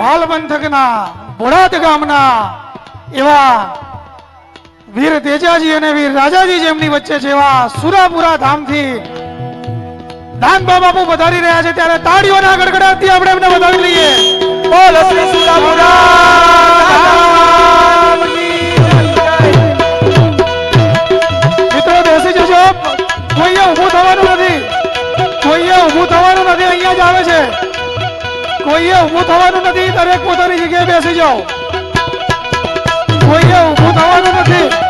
ભાલ પંથકના બોડાદ ગામના એવા વીર તેજાજી અને વીર રાજાજી જેમની વચ્ચે છે એવા સુરાપુરા ધામથી બાબા બાપુ વધારી રહ્યા છે. ત્યારે તાળીઓના ગડગડાટથી આપણે એમને વધાવી લઈએ. બોલો શ્રી સુરાપુરા. કોઈએ ઊભું થવાનું નથી. કોઈએ ઊભું થવાનું નથી. અહીંયા જ આવે છે. કોઈએ ઊભું થવાનું નથી દરેક પોતાની જગ્યાએ બેસી જાઓ. કોઈએ ઊભું થવાનું નથી.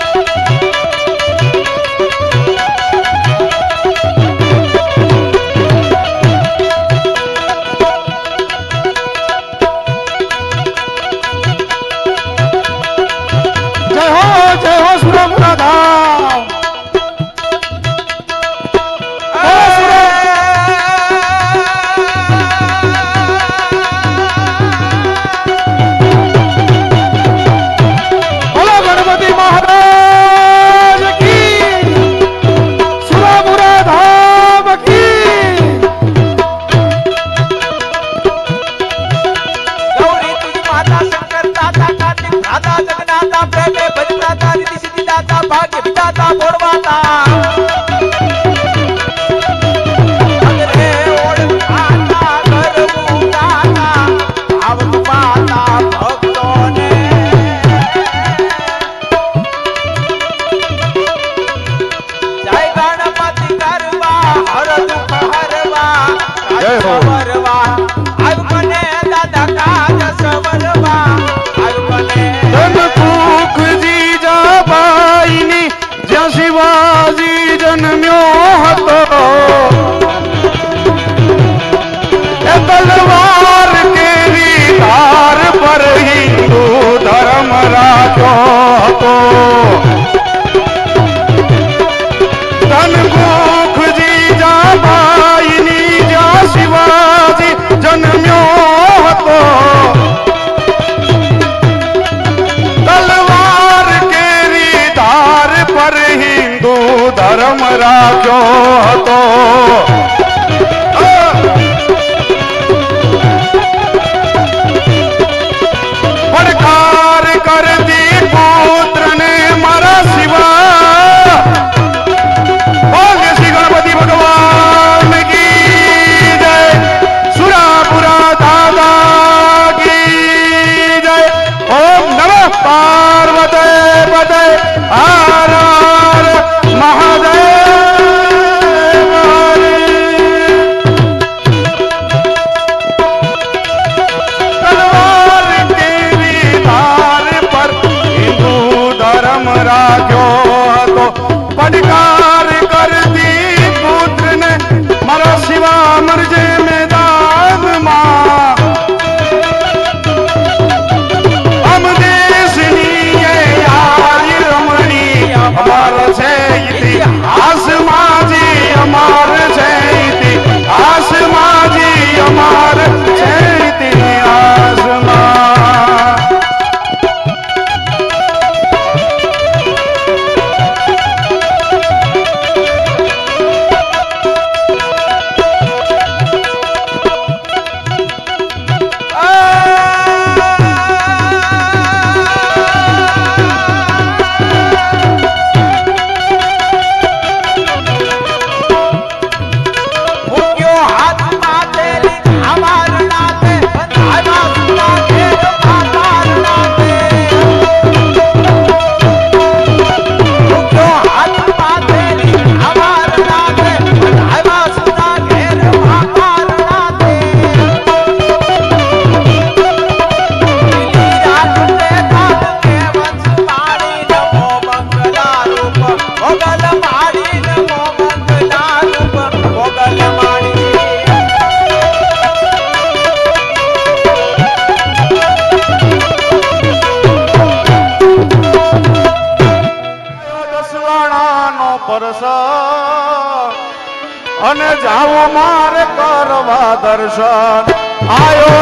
રાખ્યો હતો? અને જાવું મારે કરવા દર્શન. આયો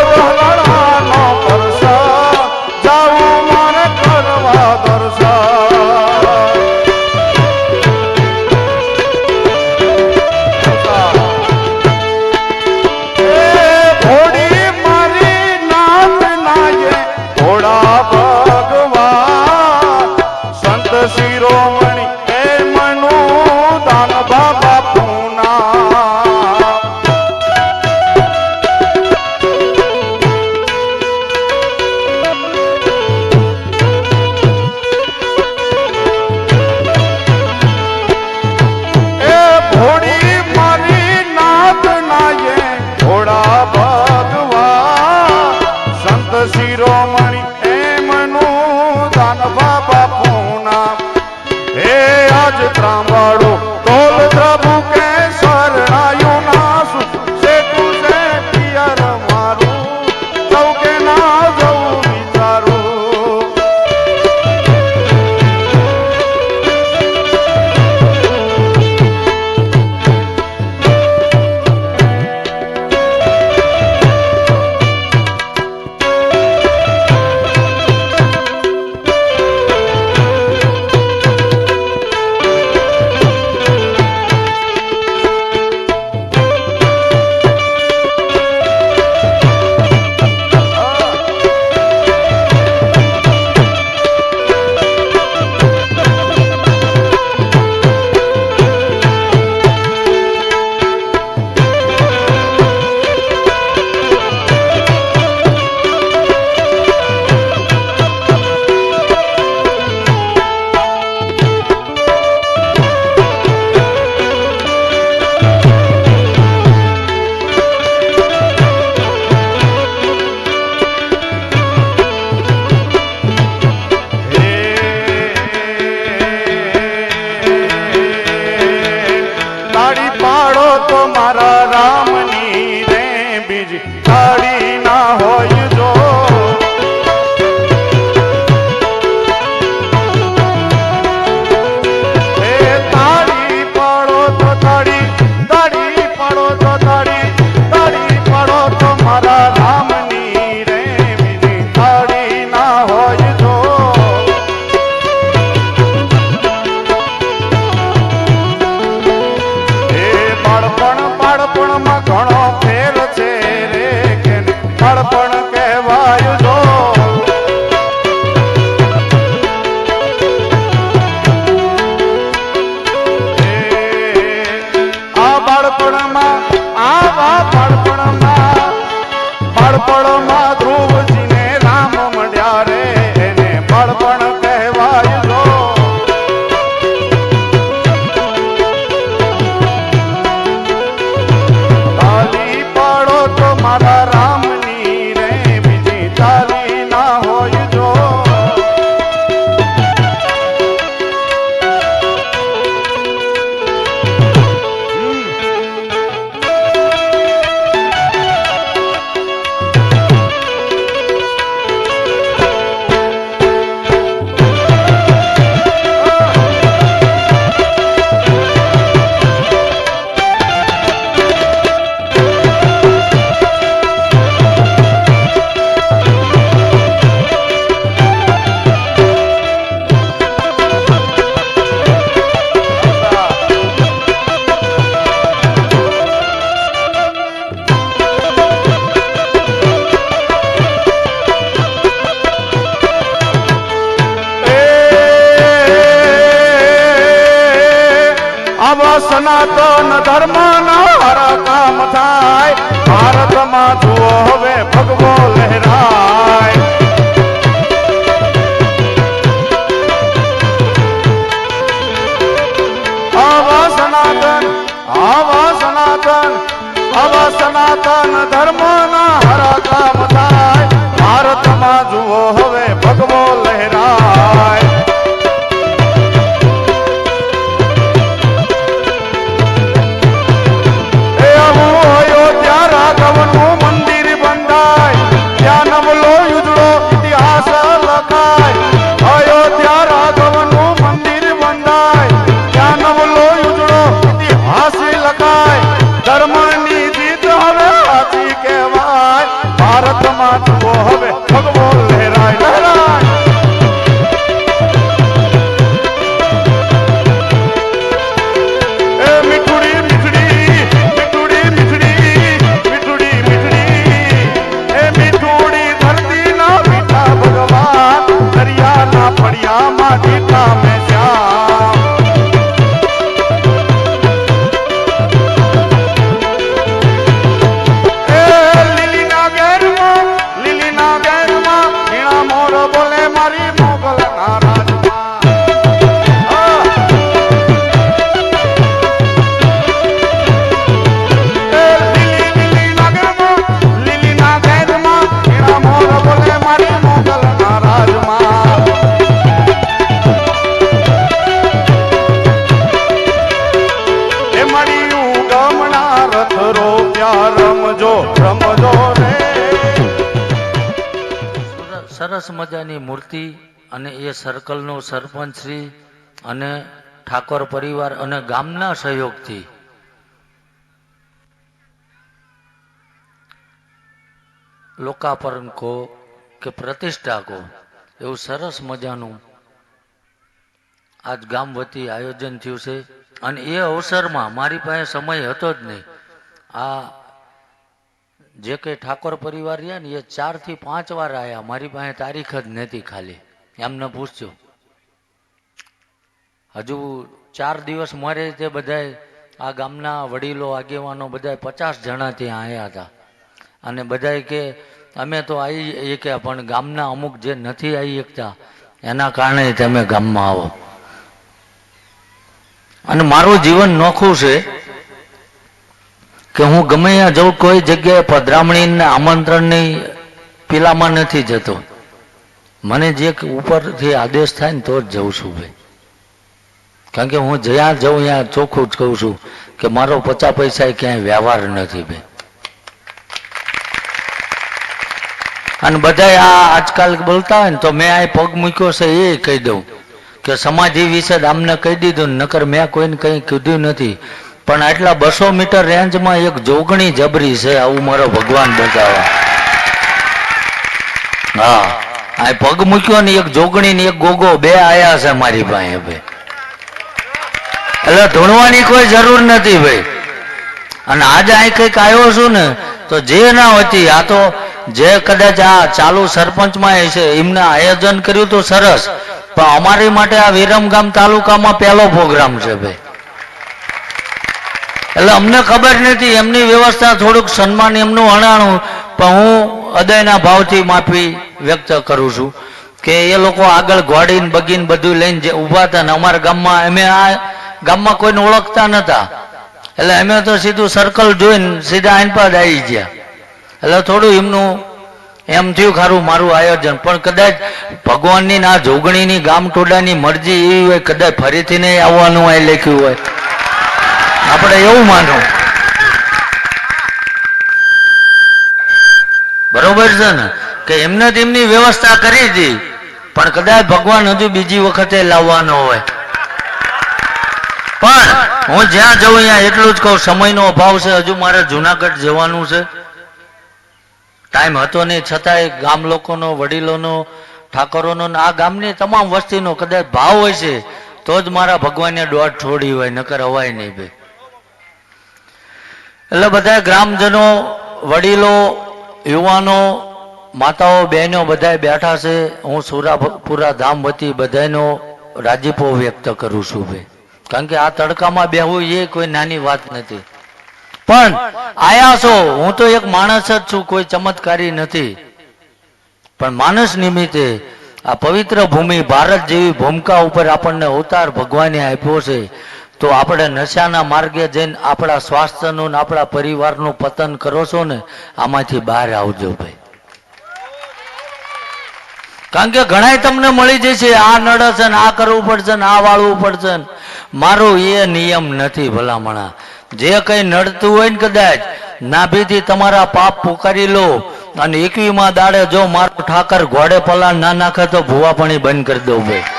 સનાતન ધર્મ ના કામ થાય. ભારતમાં જુઓ હવે સરસ મજાની મૂર્તિ અને એ સર્કલનો સરપંચશ્રી અને ઠાકોર પરિવાર અને ગામના સહયોગથી. કહો કે પ્રતિષ્ઠા કહો, એવું સરસ મજાનું આજ ગામ વતી આયોજન થયું છે. અને એ અવસરમાં મારી પાસે સમય હતો જ નહીં. આ જે કંઈ ઠાકોર પરિવાર રહ્યા ને એ ચારથી પાંચ વાર આયા. મારી પાસે તારીખ જ નથી ખાલી. એમને પૂછજો હજુ ચાર દિવસ મારે તે બધાય, આ ગામના વડીલો, આગેવાનો બધા પચાસ જણા ત્યાં આવ્યા હતા. અને બધાય કે, અમે તો આવી કે, પણ ગામના અમુક જે નથી આવી શકતા એના કારણે તમે ગામમાં આવો. અને મારું જીવન નોખું છે. કે હું ગમે ત્યાં જઉં, કોઈ જગ્યાએ પધરામણી આમંત્રણની પેલામાં નથી જતો. મને જે ઉપરથી આદેશ થાય ને તો જ જઉં છું ભાઈ. કારણ કે હું જ્યાં જઉં ત્યાં ચોખ્ખું જ કહું છું કે મારો પચાસ પૈસા ક્યાંય વ્યવહાર નથી ભાઈ. અને બધા આ આજકાલ બોલતા હોય ને તો મેં આ પગ મૂક્યો છે એ કહી દઉં કે સમાધિ વિશે આમને કહી દીધું નકર મેં કોઈને કંઈ કીધું નથી. પણ આટલા બસો મીટર રેન્જમાં એક જોગણી જબરી છે, આવું મારો ભગવાન બતાવે. હા. આ પગ મૂક્યો ને એક જોગણી ને એક ગોગો, બે આયા છે મારી પાસે ભાઈ. એટલે ધૂણવાની કોઈ જરૂર નથી ભાઈ. અને આજે અહીં કંઈક આવ્યો છું ને, તો જે ના હોતી, આ તો જે કદાચ આ ચાલુ સરપંચમાં છે, એમને આયોજન કર્યું તો સરસ. પણ અમારી માટે આ વિરમગામ તાલુકામાં પહેલો પ્રોગ્રામ છે ભાઈ. એટલે અમને ખબર નથી, એમની વ્યવસ્થા થોડુંક સન્માન એમનું હણાણું પણ હું હૃદયના ભાવથી માફી વ્યક્ત કરું છું કે એ લોકો આગળ ઘોડીને બગીને બધું લઈને જે ઊભા હતા ને અમારા ગામમાં, અમે આ ગામમાં કોઈને ઓળખતા નહોતા એટલે અમે તો સીધું સર્કલ જોઈને સીધા આઈન પર આવી ગયા. એટલે થોડું એમનું એમ થયું ખારું મારું આયોજન. પણ કદાચ ભગવાનની ના જોગણીની, ગામ ટોડાની મરજી એવી હોય, કદાચ ફરીથી નહીં આવવાનું એ લખ્યું હોય. આપણે એવું માનો. બરોબર છે ને? કે એમને તેમની વ્યવસ્થા કરી હતી પણ કદાચ ભગવાન હજુ બીજી વખતે લાવવાનો હોય. પણ હું જ્યાં જઉં ત્યાં એટલું જ કહું, સમયનો અભાવ છે. હજુ મારે જુનાગઢ જવાનું છે. ટાઈમ હતો નહીં. છતાંય ગામ લોકોનો, વડીલોનો, ઠાકોરોનો આ ગામની તમામ વસ્તીનો કદાચ ભાવ હોય છે, તો જ મારા ભગવાનને દોઢ છોડી હોય, નકર હવાય નહીં ભાઈ. એટલે બધા ગ્રામજનો, વડીલો, યુવાનો, માતાઓ, બહેનો બધા બેઠા છે. હું સુરાપુરા ધામ વતી બધાનો રાજીપો વ્યક્ત કરું છું ભાઈ. કારણ કે આ તડકામાં બેહવું એ કોઈ નાની વાત નથી. પણ આયા છો, હું તો એક માણસ જ છું, કોઈ ચમત્કારી નથી. પણ માણસ નિમિત્તે આ પવિત્ર ભૂમિ ભારત જેવી ભૂમિકા ઉપર આપણને અવતાર ભગવાને આપ્યો છે. તો આપણે નશાના માર્ગે જઈને આપણા સ્વાસ્થ્યનું ને આપણા પરિવારનું પતન કરો છો ને, આમાંથી બહાર આવજો ભાઈ. કારણ કે ઘણાય તમને મળી જશે, આ નડે છે ને, આ કરવું પડશે ને, આ વાળવું પડશે મારો એ નિયમ નથી ભલામણા. જે કઈ નડતું હોય ને કદાચ, નાભીથી તમારા પાપ પુકારી લો અને એકવીમાં દાડે જો મારો ઠાકર ઘોડે પલાણ ના નાખે તો ભૂવાપણી બંધ કરી દઉં ભાઈ.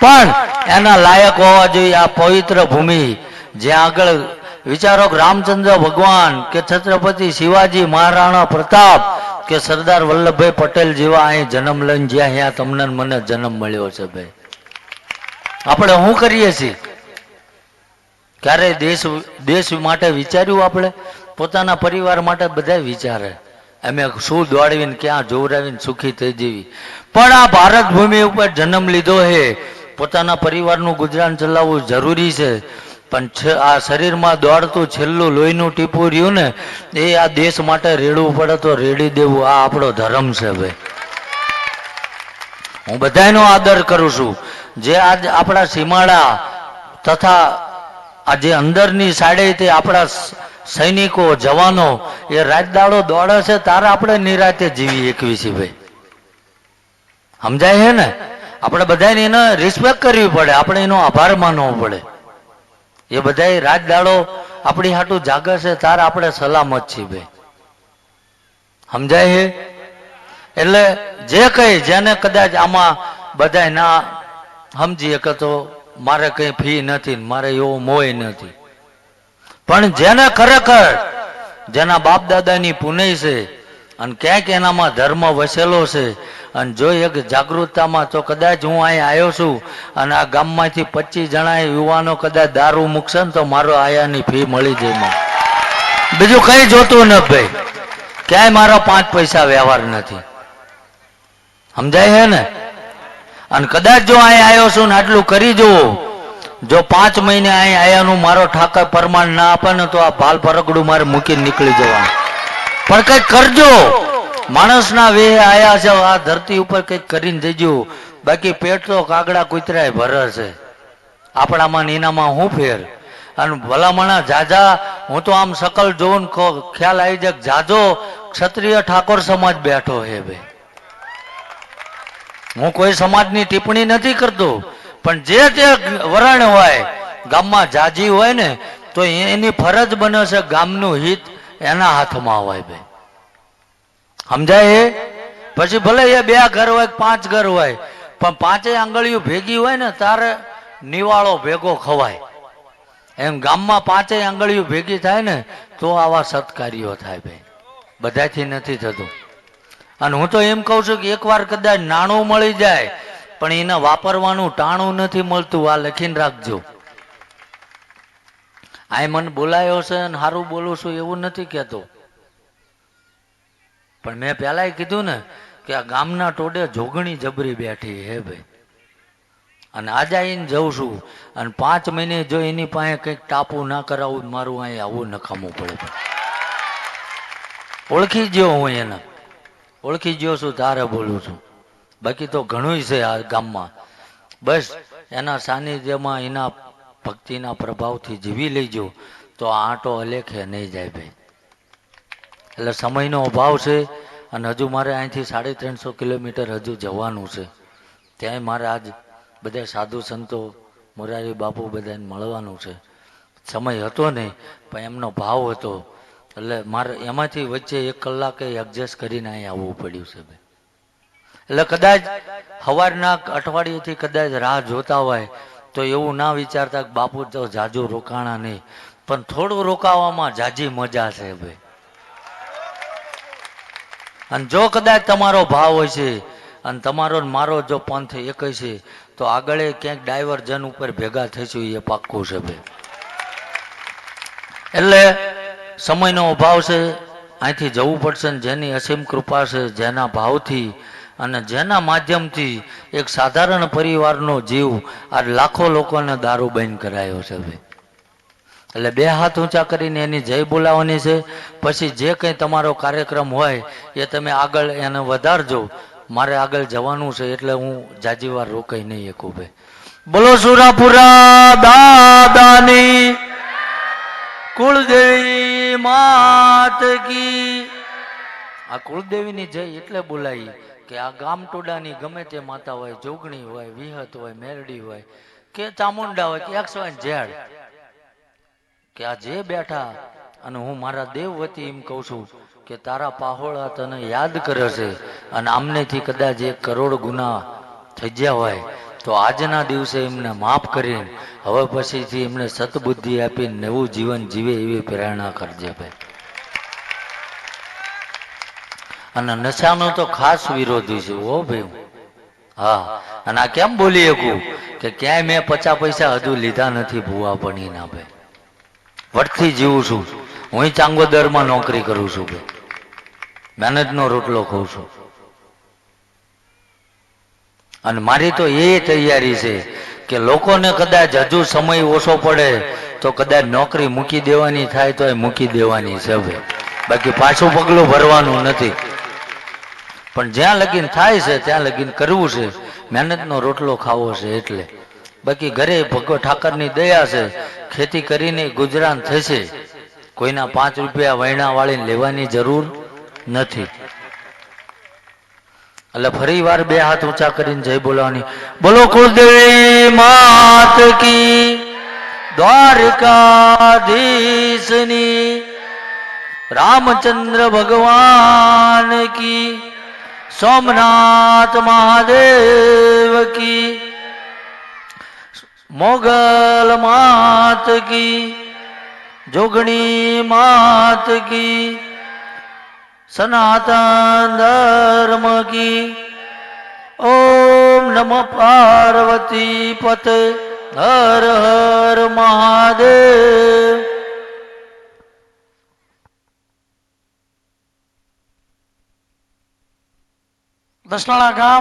પણ એના લાયક હોવા જોઈએ આ પવિત્ર ભૂમિ. જ્યાં આગળ વિચારો કે રામચંદ્ર ભગવાન કે છત્રપતિ શિવાજી મહારાણા પ્રતાપ કે સરદાર વલ્લભભાઈ પટેલ જેવા અહીં જન્મ લઈને જ્યાં અહીંયા તમને મને જન્મ મળ્યો છે ભાઈ. આપણે શું કરીએ છીએ? ક્યારે દેશ દેશ માટે વિચાર્યું આપણે? પોતાના પરિવાર માટે બધા વિચારે. અમે શું દોડાવીને ક્યાં જોવરાવીને સુખી થઈ જેવી પણ આ ભારત ભૂમિ ઉપર જન્મ લીધો છે. પોતાના પરિવારનું ગુજરાન ચલાવવું જરૂરી છે. પણ આ શરીરમાં દોડતું છેલ્લું લોહીનું ટીપું રહ્યું ને, એ આ દેશ માટે રેડવું પડે તો રેડી દેવું, આ આપણો ધર્મ છે ભાઈ. હું બધાનો આદર કરું છું. જે આજ આપણા સીમાડા તથા આ જે અંદરની સાડે તે આપણા સૈનિકો, જવાનો, એ રાજદાડો દોડે છે, તારે આપણે નિરાતે જીવી એકવીસી ભાઈ. સમજાય છે ને? આપણે બધાને એને રિસ્પેક્ટ કરવી પડે, આપણે એનો આભાર માનવો પડે. એ બધાય રાજદાડો આપણી હાટું જાગે છે, તારે આપણે સલામત છીએ ભાઈ સમજાય છે એટલે જે કઈ, જેને કદાચ આમાં બધા ના સમજીએ કે તો મારે કઈ ફી નથી મારે એવો મોય નથી. પણ જેને ખરેખર જેના બાપ દાદાની પુનઈ છે અને ક્યાંક એનામાં ધર્મ વસેલો છે અને જો એક જાગૃતતામાં તો કદાચ હું અહીં આવ્યો છું અને આ ગામમાંથી પચીસ જણા યુવાનો કદાચ દારૂ મૂકશે ને તો મારો આયાની ફી મળી જાય બીજું કઈ જોતું ન ભાઈ. ક્યાંય મારો પાંચ પૈસા વ્યવહાર નથી. સમજાય છે ને? અને કદાચ જો અહીં આવ્યો છું ને આટલું કરી જુઓ, જો પાંચ મહિને અહીં આયાનું મારો ઠાકર પરમાણ ના આપે ને તો આ ભાલ પરગડું મારે મૂકીને નીકળી જવાનું. પણ કંઈક કરજો. માણસના વેહ આયા છે, આ ધરતી ઉપર કંઈક કરીને દેજો. બાકી પેટ તો કાગડા કૂતરાય ભરે છે. આપણામાં નીનામાં હું ફેર? અને ભલામણા જાજા, હું તો આમ શકલ જોઉં ખ્યાલ આવી જાય જાજો ક્ષત્રિય ઠાકોર સમાજ બેઠો હે ભાઈ. હું કોઈ સમાજની ટિપ્પણી નથી કરતો, પણ જે તે વરણ હોય, ગામમાં જાજી હોય ને, તો એની ફરજ બને છે ગામનું હિત એના હાથમાં હોય ભાઈ. સમજાય? પછી ભલે એ બે ઘર હોય પાંચ ઘર હોય, પણ પાંચેય આંગળીઓ ભેગી હોય ને તારે નિવાળો ભેગો ખવાય. એમ ગામમાં પાંચેય આંગળીઓ ભેગી થાય ને, તો આવા સત્કાર્યો થાય ભાઈ. બધાથી નથી થતું. અને હું તો એમ કહું છું કે એકવાર કદાચ નાણું મળી જાય, પણ એને વાપરવાનું ટાણું નથી મળતું. આ લખીને રાખજો. આ મને બોલાયો છે અને સારું બોલું છું એવું નથી કહેતો. પણ મેં પહેલાંય કીધું ને કે આ ગામના ટોડે જોગણી જબરી બેઠી હે ભાઈ. અને આજે આવીને જઉં છું અને પાંચ મહિને જો એની પાસે કંઈક ટાપુ ના કરાવું, મારું અહીં આવું નખામવું પડે. ઓળખી ગયો હું એને. ઓળખી ગયો છું, તારે બોલું છું. બાકી તો ઘણું છે આ ગામમાં. બસ, એના સાનિધ્યમાં એના ભક્તિના પ્રભાવથી જીવી લેજો. તો આંટો અલેખે નહીં જાય ભાઈ. એટલે સમયનો અભાવ છે અને હજુ મારે અહીંથી સાડી ત્રણસો કિલોમીટર હજુ જવાનું છે. ત્યાંય મારે આજ બધા સાધુ સંતો, મોરારી બાપુ બધાને મળવાનું છે. સમય હતો નહીં પણ એમનો ભાવ હતો. એટલે મારે એમાંથી વચ્ચે એક કલાકે એડજસ્ટ કરીને અહીં આવવું પડ્યું છે ભાઈ. એટલે કદાચ સવારના અઠવાડિયેથી કદાચ રાહ જોતા હોય તો એવું ના વિચારતા બાપુ તો જાજુ રોકાણા નહીં. પણ થોડું રોકાવામાં જાજી મજા છે ભાઈ. અને જો કદાચ તમારો ભાવ હોય છે, અને તમારો મારો જો પંથ એક છે, તો આગળ ક્યાંક ડાયવર્જન ઉપર ભેગા થઈશું એ પાક્કું છે ભાઈ એટલે સમયનો અભાવ છે, અહીંથી જવું પડશે ને જેની અસીમ કૃપા છે, જેના ભાવથી અને જેના માધ્યમથી એક સાધારણ પરિવારનો જીવ આ લાખો લોકોને દારૂ બંધ કરાયો છે ભાઈ એટલે બે હાથ ઊંચા કરીને એની જય બોલાવવાની છે. પછી જે કંઈ તમારો કાર્યક્રમ હોય એ તમે આગળ એને વધારજો. મારે આગળ જવાનું છે એટલે હું જાજી રોકાઈ નહીં એકું ભાઈ. બોલો સુરાપુરા દાદાની કુળદેવી માત કી. આ કુળદેવીની જય એટલે બોલાવી કે આ ગામ ટોડાની ગમે તે માતા હોય, જોગણી હોય, વિહત હોય, મેરડી હોય, કે ચામુંડા હોય, કે એકસો ઝેડ કે આ જે બેઠા અને હું મારા દેવ વતી એમ કહું છું કે તારા પાહોળા તને યાદ કરે છે અને આમનેથી કદાચ એક કરોડ ગુના થઈ ગયા હોય તો આજના દિવસે એમને માફ કરીને હવે પછીથી એમને સતબુદ્ધિ આપીને નવું જીવન જીવે એવી પ્રેરણા કરજે ભાઈ. અને નશાનો તો ખાસ વિરોધી છે ઓ ભાઈ. હા, અને આ કેમ બોલી શકું? કે ક્યાંય મેં પચાસ પૈસા હજુ લીધા નથી ભૂવા ભણીના ભાઈ. વટથી જીવું છું. હું ચાંગોદરમાં નોકરી કરું છું મહેનતનો રોટલો ખાઉં છું. અને મારી તો એ તૈયારી છે કે લોકોને કદાચ હજુ સમય ઓછો પડે તો કદાચ નોકરી મૂકી દેવાની થાય તો એ મૂકી દેવાની છે ભાઈ બાકી પાછું પગલું ભરવાનું નથી. પણ જ્યાં લગીન થાય છે, ત્યાં લગીન કરવું છે. મહેનતનો રોટલો ખાવો છે એટલે. બાકી ઘરે ભગવ ઠાકરની દયા છે. ખેતી કરીને ગુજરાન થશે. કોઈના પાંચ રૂપિયા વૈણા વાળી લેવાની જરૂર નથી. એટલે ફરી વાર બે હાથ ઊંચા કરીને જય બોલાવાની. બોલો કુલદેવી માત કી દ્વારકાધીશની રામચંદ્ર ભગવાન કી સોમનાથ મહાદેવ કી મોગલ માત કી, જોગણી માત કી, સનાતન ધર્મ કી. ઓમ નમ પાર્વતી પતે, હર હર મહાદેવ. દસનાળા ગામ